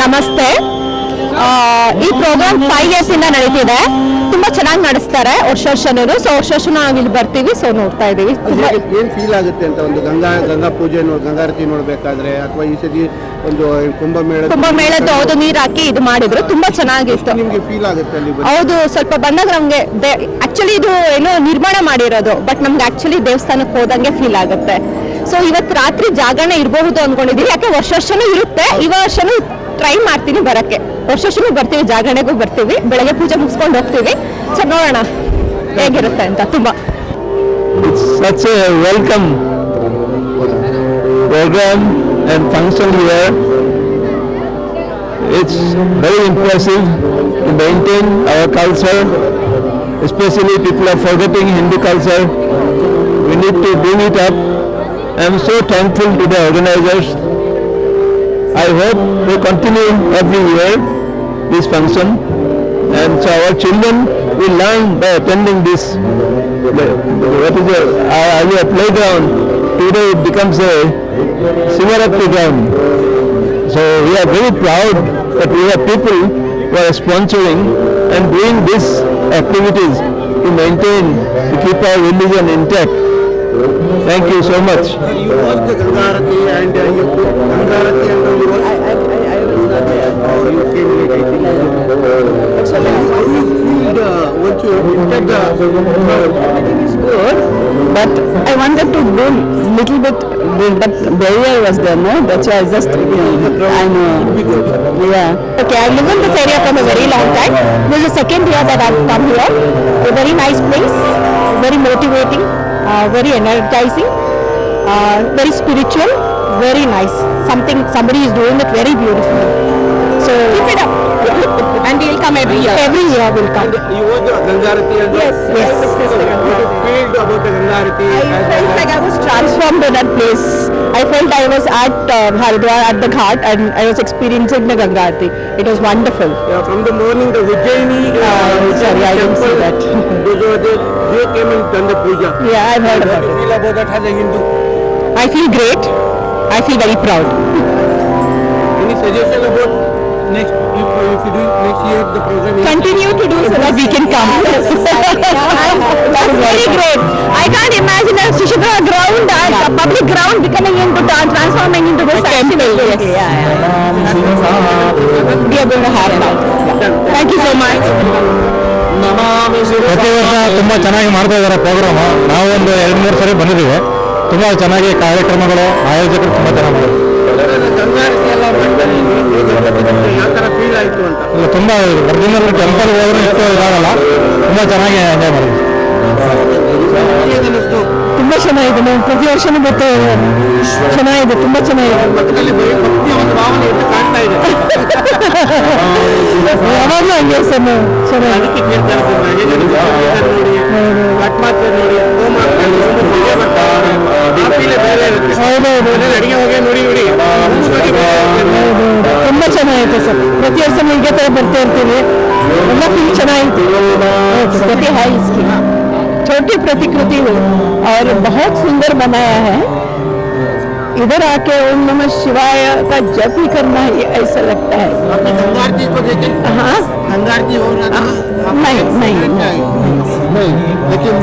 ನಮಸ್ತೆ. ಆ, ಈ ಪ್ರೋಗ್ರಾಮ್ ಫೈವ್ ಇಯರ್ಸ್ ಇಂದ ನಡೀತಿದೆ. ತುಂಬಾ ಚೆನ್ನಾಗಿ ನಡೆಸ್ತಾರೆ ವರ್ಷ ವರ್ಷನೂ. ಸೊ ವರ್ಷ ವರ್ಷ ನಾವು ಇಲ್ಲಿ ಬರ್ತೀವಿ. ಸೊ ನೋಡ್ತಾ ಇದೀವಿ. ಏನ್ ಫೀಲ್ ಆಗುತ್ತೆ ಅಂತ ಒಂದು ಗಂಗಾ ಗಂಗಾ ಪೂಜೆ ಗಂಗಾರತಿ ನೋಡ್ಬೇಕಾದ್ರೆ ಅಥವಾ ಈ ಸತಿ ಒಂದು ಕುಂಭಮೇಳ ಕುಂಭಮೇಳದ್ದು ಮೇಳದ್ದು ಹೌದು ನೀರ್ ಹಾಕಿ ಇದು ಮಾಡಿದ್ರು. ತುಂಬಾ ಚೆನ್ನಾಗಿತ್ತು. ನಿಮ್ಗೆ ಫೀಲ್ ಆಗುತ್ತೆ ಅಲ್ಲಿ ಹೌದು ಸ್ವಲ್ಪ ಬಂದಾಗ ನಮ್ಗೆ ಆಕ್ಚುಲಿ ಇದು ಏನು ನಿರ್ಮಾಣ ಮಾಡಿರೋದು ಬಟ್ ನಮ್ಗೆ ಆಕ್ಚುಲಿ ದೇವಸ್ಥಾನಕ್ಕೆ ಹೋದಂಗೆ ಫೀಲ್ ಆಗುತ್ತೆ. ಸೊ ಇವತ್ತು ರಾತ್ರಿ ಜಾಗರಣೆ ಇರಬಹುದು ಅನ್ಕೊಂಡಿದೀವಿ. ಯಾಕೆ ವರ್ಷ ವರ್ಷನೂ ಇರುತ್ತೆ ಈ ವರ್ಷನೂ ಟ್ರೈ ಮಾಡ್ತೀನಿ ಬರಕ್ಕೆ ವರ್ಷ ವರ್ಷನೂ ಬರ್ತೀವಿ ಜಾಗರಣೆಗೂ ಬರ್ತೀವಿ ಬೆಳಗ್ಗೆ ಪೂಜೆ ಮುಗಿಸ್ಕೊಂಡು ಹೋಗ್ತೀವಿ ಸೊ ನೋಡೋಣ ಹೇಗಿರುತ್ತೆ ಅಂತ ತುಂಬಾ It's such a welcome program and function here. It's very impressive to maintain our culture, especially people are forgetting Hindu culture. We need to bring it up. I'm so thankful to the organizers. I hope we continue every year this function and so our children will learn by attending this what is a, a playground. Today it becomes a Sivaratri ground. So we are very proud that we have people who are sponsoring and doing these activities to maintain, to keep our religion intact. Thank you so much. You watch the Gangarati and uh, you Gangarati and uh, you watch. I, I, I, was not there. Oh, you came late, I think. So how you feel once you entered the Everything is good, but I wanted to do little bit, but barrier was there, no? That's why I just, I know. Yeah. Okay, I live in this area from a very long time. This is the second year that I've come here. A very nice place, very motivating, uh, very energizing, uh, very spiritual, very nice. Something somebody is doing it very beautifully. So keep it up. And we'll come every year. Every year we'll come. you watch the Gangarati and Yes, yes. What you feel about the Gangarati? I felt like I was transformed in that place. I felt I was at uh, Haridwar at the ghat and I was experiencing the Ganga Aarti. It was wonderful. Yeah, from the morning, the Ujjaini uh, Uh, sorry, I didn't see that. Those were there, they came and done the puja. Yeah, I've heard What about do you it. feel about that as a Hindu? I feel great. I feel very proud. Any suggestion about next, if, if you do next year the program? is- Continue to do so that we can come. That's very great. I can't imagine a Shishadra ground, uh, a public ground becoming into, tra- transforming into this temple. Yes. Yeah, yeah. We are going to have that. Thank you so much. ಪ್ರತಿ ವರ್ಷ ತುಂಬ ಚೆನ್ನಾಗಿ ಮಾಡ್ತಾ ಇದ್ದಾರೆ programme ನಾವು ಒಂದು ಎರಡು ಮೂರು ಸರಿ ಬಂದಿದ್ದೀವಿ ತುಂಬ ಚೆನ್ನಾಗಿ ಕಾರ್ಯಕ್ರಮಗಳು ಆಯೋಜಕರು ತುಂಬ ಚೆನ್ನಾಗಿ ಮಾಡಿದ್ದಾರೆ ಫೀಲ್ ಆಯಿತು ಅಂತ ಇಲ್ಲ ತುಂಬ ಒರಿಜಿನಲ್ ಟೆಂಪಲ್ ಹೋದ್ರೆ ಇಷ್ಟು ಇದಾಗಲ್ಲ. ತುಂಬ ಚೆನ್ನಾಗಿ ಎಂಜಾಯ್ ಮಾಡಿದ್ವಿ ತುಂಬ ಚೆನ್ನಾಗಿದೆ ನಾವು ಪ್ರತಿ ವರ್ಷನೂ ಬರ್ತೇವೆ ಚೆನ್ನಾಗಿದೆ ತುಂಬಾ ಚೆನ್ನಾಗಿದೆ. ಯಾವಾಗಲೂ ಹಂಗೆ ಸರ್ ನಾವು ಚೆನ್ನಾಗಿ. ಹೌದೌದು. ತುಂಬಾ ಚೆನ್ನಾಗಿತ್ತು ಸರ್ ಪ್ರತಿ ವರ್ಷ ಇದೇ ತರ ಬರ್ತಾ ಇರ್ತೀವಿ ಎಲ್ಲ ಫೀಲ್ ಚೆನ್ನಾಗಿತ್ತು प्रति है इसकी छोटी प्रतिकृति है और बहुत सुंदर बनाया है इधर आके ओम नमः शिवाय का जप ही करना ही ऐसा लगता है आपने गंगा आरती को देखे हाँ गंगा आरती हो रहा था नहीं नहीं नहीं लेकिन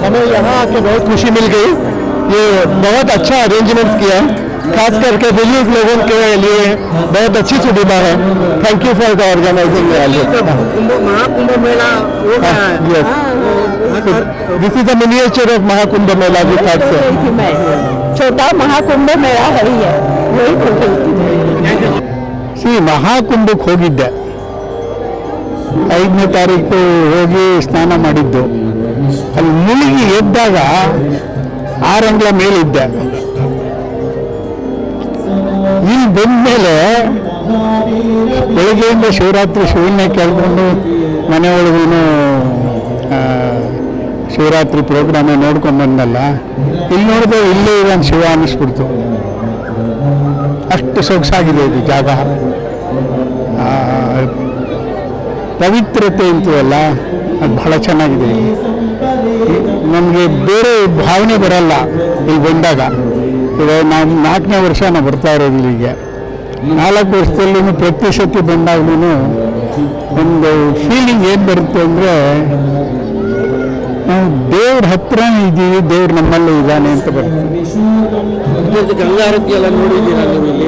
हमें यहाँ आके बहुत खुशी मिल गई ये बहुत अच्छा अरेंजमेंट किया खास करके बुजुर्ग लोगों के लिए बहुत अच्छी सुविधा है thank you for the organising Kumbh Mahakumbh Mela हो गया है yes this is a miniature of Mahakumbh मेला जो वही थर्ड बोल से रही थी मैं छोटा महाकुंभ मेला है ही है वही बोल रही थी ಸಿ ಮಹಾಕುಂಭಕ್ಕೆ ಹೋಗಿದ್ದೆ ಐದನೇ ತಾರೀಕು ಹೋಗಿ ಸ್ನಾನ ಮಾಡಿದ್ದು ಅಲ್ಲಿ ಮುಳುಗಿ ಎದ್ದಾಗ ಆರಂಗ್ಲ ಮೇಲಿದ್ದೆ ಬಂದ್ಮೇಲೆ ಬೆಳಗ್ಗೆಯಿಂದ ಶಿವರಾತ್ರಿ ಶಿವನ್ನೇ ಕೇಳ್ಕೊಂಡು ಮನೆಯೊಳಗೂ ಶಿವರಾತ್ರಿ ಪ್ರೋಗ್ರಾಮ ನೋಡ್ಕೊಂಡು ಬಂದಲ್ಲ, ಇಲ್ಲಿ ನೋಡಿದ್ರೆ ಇಲ್ಲೇ ಒಂದು ಶಿವ ಅನ್ನಿಸ್ಬಿಡ್ತು. ಅಷ್ಟು ಸೊಗಸಾಗಿದೆ ಇದು ಜಾಗ. ಪವಿತ್ರತೆ ಅಂತೀವಲ್ಲ ಅದು ಬಹಳ ಚೆನ್ನಾಗಿದೆ. ನಮಗೆ ಬೇರೆ ಭಾವನೆ ಬರಲ್ಲ ಇಲ್ಲಿ ಬಂದಾಗ. ಇವಾಗ ನಾವು ನಾಲ್ಕನೇ ವರ್ಷ ನಾವು ಬರ್ತಾ ಇರೋದು ಇಲ್ಲಿಗೆ ನಾಲ್ಕು ವರ್ಷದಲ್ಲೂ ಪ್ರತಿ ಸತಿ ಬಂದಾಗ್ಲೂ ಒಂದು ಫೀಲಿಂಗ್ ಏನು ಬರುತ್ತೆ ಅಂದರೆ ನಾವು ದೇವ್ರ ಹತ್ರ ಇದ್ದೀವಿ, ದೇವ್ರು ನಮ್ಮಲ್ಲೇ ಇದ್ದಾನೆ ಅಂತ ಇವತ್ತು ಗಂಗಾರತಿ ಎಲ್ಲ ನೋಡಿದ್ದೀರಾ ನೀವು ಇಲ್ಲಿ?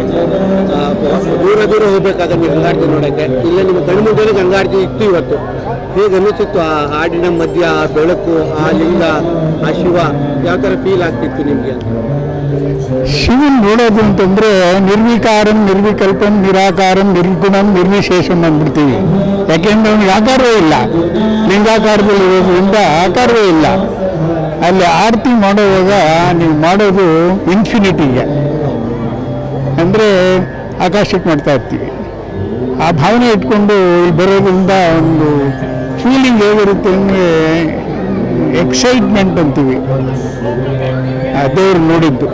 ದೂರ ದೂರ ಹೋಗ್ಬೇಕಾದ್ರೆ ನೀವು ಗಂಗಾರತಿ ನೋಡಕ್ಕೆ. ಇಲ್ಲ ನಿಮ್ಮ ಕಣ್ಮುಂದೆನೇ ಗಂಗಾರತಿ ಇತ್ತು ಇವತ್ತು. ಹೇಗೆ ಅನಿಸುತ್ತು ಆ ಹಾಡಿನ ಮಧ್ಯ, ಆ ಬೆಳಕು, ಆ ಲಿಂಗ, ಆ ಶಿವ, ಯಾವ ಥರ ಫೀಲ್ ಆಗ್ತಿತ್ತು ನಿಮಗೆ ಶಿವನ್ ನೋಡೋದು ಅಂತಂದ್ರೆ ನಿರ್ವಿಕಾರಂ, ನಿರ್ವಿಕಲ್ಪಂ, ನಿರಾಕಾರಂ, ನಿರ್ಗುಣಂ, ನಿರ್ವಿಶೇಷಂ ಅಂದ್ಬಿಡ್ತೀವಿ. ಯಾಕೆಂದ್ರೆ ಅವನಿಗೆ ಆಕಾರವೇ ಇಲ್ಲ. ಲಿಂಗಾಕಾರದಲ್ಲಿ ಇರೋದ್ರಿಂದ ಆಕಾರವೇ ಇಲ್ಲ. ಅಲ್ಲಿ ಆರತಿ ಮಾಡುವಾಗ ನೀವು ಮಾಡೋದು ಇನ್ಫಿನಿಟಿಗೆ ಅಂದರೆ ಆಕಾಶಕ್ಕೆ ಮಾಡ್ತಾ ಇರ್ತೀವಿ. ಆ ಭಾವನೆ ಇಟ್ಕೊಂಡು ಇಲ್ಲಿ ಬರೋದ್ರಿಂದ ಒಂದು ಫೀಲಿಂಗ್ ಹೇಗಿರುತ್ತೆ ಅಂದರೆ ಎಕ್ಸೈಟ್ಮೆಂಟ್ ಅಂತೀವಿ. ದೇವ್ರು ನೋಡಿದ್ದು.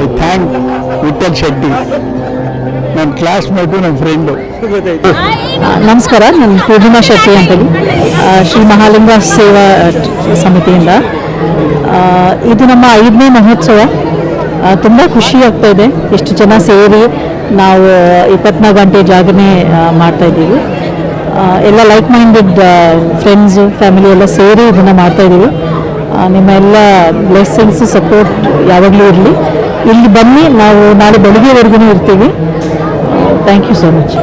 ಐ ಥ್ಯಾಂಕ್ ವಿಠಲ್ ಶೆಟ್ಟಿ ನನ್ನ ಕ್ಲಾಸ್ಮೇಟು ನನ್ನ ಫ್ರೆಂಡು ನಮಸ್ಕಾರ, ನಾನು ಪೂರ್ಣಿಮಾ ಶೆಟ್ಟಿ ಅಂತೇಳಿ. ಶ್ರೀ ಮಹಾಲಿಂಗ ಸೇವಾ ಸಮಿತಿಯಿಂದ. ಇದು ನಮ್ಮ ಐದನೇ ಮಹೋತ್ಸವ. ತುಂಬ ಖುಷಿ ಆಗ್ತಾ ಇದೆ. ಎಷ್ಟು ಜನ ಸೇರಿ ನಾವು ಇಪ್ಪತ್ನಾಲ್ಕು ಗಂಟೆ ಜಾಗರಣೆ ಮಾಡ್ತಾ ಇದ್ದೀವಿ. ಎಲ್ಲ ಲೈಕ್ ಮೈಂಡೆಡ್ ಫ್ರೆಂಡ್ಸು ಫ್ಯಾಮಿಲಿ ಎಲ್ಲ ಸೇರಿ ಇದನ್ನು ಮಾಡ್ತಾ ಇದ್ದೀವಿ. ಆ, ನಿಮ್ಮ ಎಲ್ಲ ಬ್ಲೆಸ್ಸಿಂಗ್ಸ್ ಸಪೋರ್ಟ್ ಯಾವಾಗಲೂ ಇರಲಿ. ಇಲ್ಲಿ ಬನ್ನಿ ನಾವು ನಾಳೆ ಬೆಳಿಗ್ಗೆವರೆಗೂ ಇರ್ತೀವಿ. ಥ್ಯಾಂಕ್ ಯು ಸೋ ಮಚ್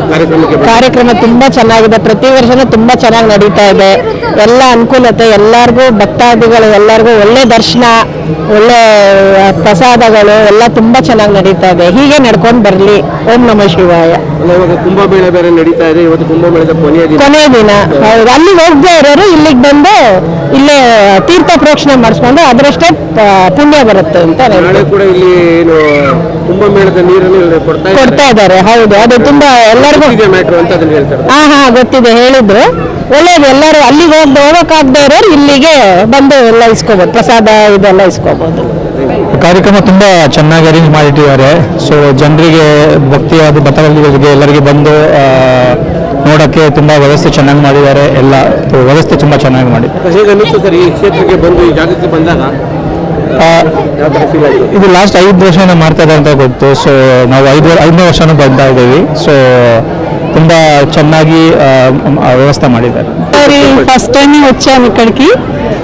ಕಾರ್ಯಕ್ರಮ ತುಂಬಾ ಚೆನ್ನಾಗಿದೆ. ಪ್ರತಿ ವರ್ಷನೂ ತುಂಬಾ ಚೆನ್ನಾಗಿ ನಡೀತಾ ಇದೆ. ಎಲ್ಲ ಅನುಕೂಲತೆ ಎಲ್ಲರಿಗೂ ಭಕ್ತಾದಿಗಳು ಎಲ್ಲರಿಗೂ ಒಳ್ಳೆ ದರ್ಶನ ಒಳ್ಳೆ ಪ್ರಸಾದಗಳು ಎಲ್ಲ ತುಂಬಾ ಚೆನ್ನಾಗಿ ನಡೀತಾ ಇದೆ. ಹೀಗೆ ನಡ್ಕೊಂಡು ಬರಲಿ. ಓಂ ನಮ ಶಿವಾಯ. ಅಲ್ಲ, ಇವಾಗ ಕುಂಭಮೇಳ ಬೇರೆ ನಡೀತಾ ಇದೆ. ಇವತ್ತು ಕುಂಭಮೇಳದ ಕೊನೆಯ ದಿನ. ಕೊನೆಯ ದಿನ. ಹೌದು. ಅಲ್ಲಿಗೆ ಹೋಗದೆ ಇರೋರು ಇಲ್ಲಿಗೆ ಬಂದು ಇಲ್ಲೇ ತೀರ್ಥ ಪ್ರೋಕ್ಷಣೆ ಮಾಡಿಸ್ಕೊಂಡು ಅದರಷ್ಟೇ ಪುಣ್ಯ ಬರುತ್ತೆ ಅಂತ ಕೂಡ ಇಲ್ಲಿ ಏನು ಕುಂಭಮೇಳದ ನೀರನ್ನು ಕೊಡ್ತಾ ಇದ್ದಾರೆ. ಹೌದು. ಅದು ತುಂಬಾ ಎಲ್ಲರಿಗೂ ಇದೆ ಅಂತ ಅದನ್ನ ಹೇಳ್ತಾರೆ. ಹಾ ಹಾ ಗೊತ್ತಿದೆ ಹೇಳಿದ್ರು. ಒಳ್ಳೇದು ಎಲ್ಲರೂ ಅಲ್ಲಿಗೆ ಹೋಗ್ ಹೋಗಕ್ಕಾಗದೇ ಇರೋರು ಇಲ್ಲಿಗೆ ಬಂದು ಎಲ್ಲ ಇಸ್ಕೋಬಹುದು ಪ್ರಸಾದ ಇದೆಲ್ಲ ಇಸ್ಕೋಬಹುದು ಕಾರ್ಯಕ್ರಮ ತುಂಬ ಚೆನ್ನಾಗಿ ಅರೇಂಜ್ ಮಾಡಿಟ್ಟಿದ್ದಾರೆ. ಸೊ ಜನರಿಗೆ ಭಕ್ತಿಯಾದ ಭಕ್ತಾದಿಗಳಿಗೆ ಎಲ್ಲರಿಗೆ ಬಂದು ನೋಡಕ್ಕೆ ತುಂಬ ವ್ಯವಸ್ಥೆ ಚೆನ್ನಾಗಿ ಮಾಡಿದ್ದಾರೆ. ಎಲ್ಲ ವ್ಯವಸ್ಥೆ ತುಂಬ ಚೆನ್ನಾಗಿ ಮಾಡಿ ಹೇಗೆ ಈ ಕ್ಷೇತ್ರಕ್ಕೆ ಬಂದು ಈ ಜಾಗಕ್ಕೆ ಬಂದಾಗ? ಇದು ಲಾಸ್ಟ್ ಐದು ವರ್ಷನ ಮಾಡ್ತಾ ಇದ್ದಾರೆ ಅಂತ ಗೊತ್ತು ಸೊ ನಾವು ಐದು ಐದನೇ ವರ್ಷನೂ ಬರ್ತಾ ಇದ್ದೀವಿ ಸೊ ತುಂಬ ಚೆನ್ನಾಗಿ ಆ, ಮ್- ಆ, వ్యవస్థ ಮಾಡಿದ್ದಾರೆ సారి ఫస్ట్ టైం వచ్చాను ఇక్కడికి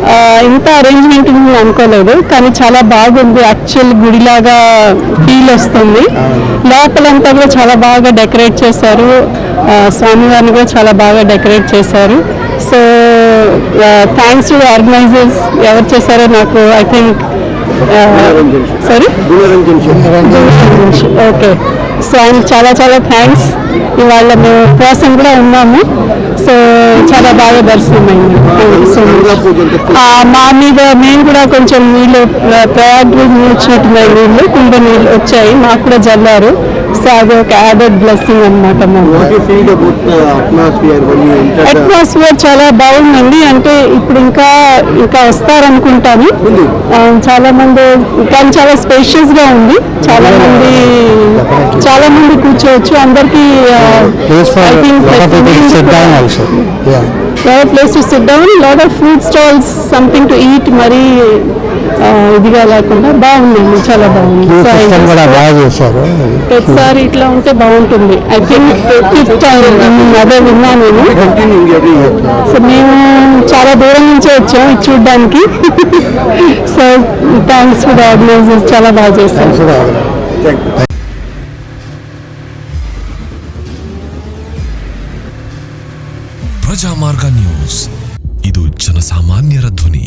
ఆ, ఇంత అరేంజ్మెంట్ ఉంది అనుకోలేదు కానీ చాలా బాగుంది యాక్చువల్ గుడిలాగా ఫీల్ వస్తుంది లోపలంతా కూడా చాలా బాగా డెకరేట్ చేశారు ఆ, స్వామివారిని కూడా చాలా బాగా డెకరేట్ చేశారు సో థ్యాంక్స్ టు ఆర్గనైజర్స్ ఎవరు చేశారో నాకు I think sorry okay so ఆయన చాలా చాలా థ్యాంక్స్ ఇవాళ మేము ఉపవాసం కూడా ఉన్నాము. సో చాలా బాగా దర్శనమైంది. సో మా మీద మేము కూడా కొంచెం నీళ్ళు uh, ప్రయాగ్ నీళ్ళు వచ్చినట్టున్నాయి నీళ్ళు కుండ నీళ్ళు వచ్చాయి. మాకు కూడా జల్లారు. సో అది ఒక యాడెడ్ బ్లెస్సింగ్ అనమాట అట్మాస్ఫియర్ చాలా బాగుందండి. అంటే ఇప్పుడు ఇంకా ఇంకా వస్తారనుకుంటాను. చాలా మంది కానీ చాలా స్పేషియస్గా ఉంది. చాలా మంది చాలా మంది కూర్చోవచ్చు. అందరికి place to sit down lot of food stalls something to eat మరీ ఇదిగా లేకుండా బాగుందండి చాలా బాగుంది So, I just- బాగా చేశారు ప్రతిసారి ఇట్లా ఉంటే బాగుంటుంది ఐ థింక్ ఫిఫ్త్ అదే విన్నాను నేను కంటిన్యూయింగ్ ఎవ్రీ ఇయర్ సో మేము చాలా దూరం నుంచే వచ్చాం ఇది చూడడానికి సో థ్యాంక్స్ ఫర్ ఆర్గనైజర్స్ చాలా బాగా చేశారు ಪ್ರಜಾಮಾರ್ಗ ನ್ಯೂಸ್ ಇದು ಜನಸಾಮಾನ್ಯರ ಧ್ವನಿ